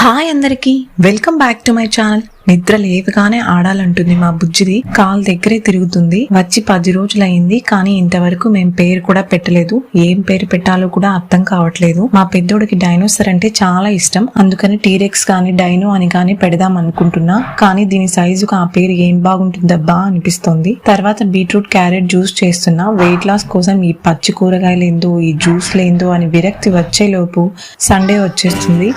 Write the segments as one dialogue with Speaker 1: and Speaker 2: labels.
Speaker 1: Hi అందరికీ. Welcome back to my channel నిద్ర లేవగానే ఆడాలంటుంది మా బుజ్జిది. కాల్ దగ్గరే తిరుగుతుంది. వచ్చి పది రోజులైంది కానీ ఇంతవరకు మేము పేరు కూడా పెట్టలేదు. ఏం పేరు పెట్టాలో కూడా అర్థం కావట్లేదు. మా పెద్దోడికి డైనోసర్ అంటే చాలా ఇష్టం. అందుకని టీరెక్స్ కానీ డైనో అని కానీ పెడదాం అనుకుంటున్నా. కానీ దీని సైజుకు ఆ పేరు ఏం బాగుంటుందబ్బా అనిపిస్తోంది. తర్వాత బీట్రూట్ క్యారెట్ జ్యూస్ చేస్తున్నా. వెయిట్ లాస్ కోసం ఈ పచ్చి కూరగాయలు ఏందో ఈ జ్యూస్ లేందో అని విరక్తి వచ్చేలోపు సండే వచ్చేస్తుంది.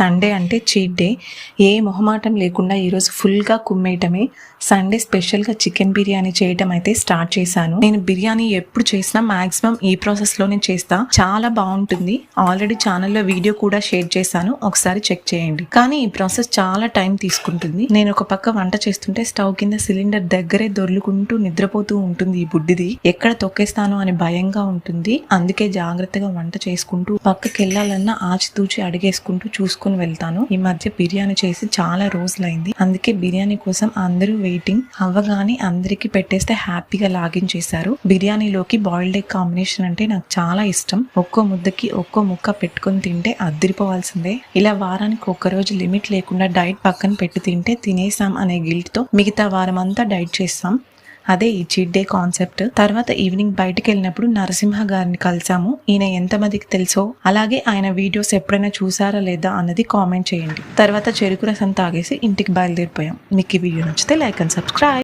Speaker 1: సండే అంటే చీట్ డే ఏ మొహమాటం లేకుండా ఈరోజు ఫుల్గా కుమ్మేయటమే. సండే స్పెషల్గా చికెన్ బిర్యానీ చేయటం అయితే స్టార్ట్ చేశాను. నేను బిర్యానీ ఎప్పుడు చేసినా మాక్సిమం ఈ ప్రాసెస్లోనే చేస్తా. చాలా బాగుంటుంది. ఆల్రెడీ ఛానల్లో వీడియో కూడా షేర్ చేశాను. ఒకసారి చెక్ చేయండి. కానీ ఈ ప్రాసెస్ చాలా టైం తీసుకుంటుంది. నేను ఒక పక్క వంట చేస్తుంటే స్టవ్ కింద సిలిండర్ దగ్గరే దొర్లుకుంటూ నిద్రపోతూ ఉంటుంది ఈ బుడ్డిది. ఎక్కడ తొక్కేస్తాను అని భయంగా ఉంటుంది. అందుకే జాగ్రత్తగా వంట చేసుకుంటూ పక్కకి వెళ్ళాలన్నా ఆచితూచి అడిగేసుకుంటూ చూసుకుని వెళ్తాను. ఈ మధ్య బిర్యానీ చేసి చాలా రోజులైంది. అందుకే బిర్యానీ కోసం అందరూ వెయిటింగ్. అవ్వగానే అందరికి పెట్టేస్తే హ్యాపీగా లాగిన్ చేశారు. బిర్యానీలోకి బాయిల్డ్ ఎగ్ కాంబినేషన్ అంటే నాకు చాలా ఇష్టం. ఒక్కో ముద్దకి ఒక్కో ముక్క పెట్టుకొని తింటే అద్దరిపోవాల్సిందే ఇలా వారానికి ఒక్క రోజు లిమిట్ లేకుండా డైట్ పక్కన పెట్టి తింటే తినేసాం అనే గిల్ట్తో మిగతా వారం అంతా డైట్ చేస్తాం. అదే ఈ చీట్ డే కాన్సెప్ట్ తర్వాత ఈవినింగ్ బయటకు వెళ్ళినప్పుడు నరసింహ గారిని కలిసాము. ఈయన ఎంతమందికి తెలుసో అలాగే ఆయన వీడియోస్ ఎప్పుడైనా చూసారా లేదా అన్నది కామెంట్ చేయండి. తర్వాత చెరుకు రసం తాగేసి ఇంటికి బయలుదేరిపోయాం. మీకు ఈ వీడియో నచ్చితే లైక్ అండ్ సబ్స్క్రైబ్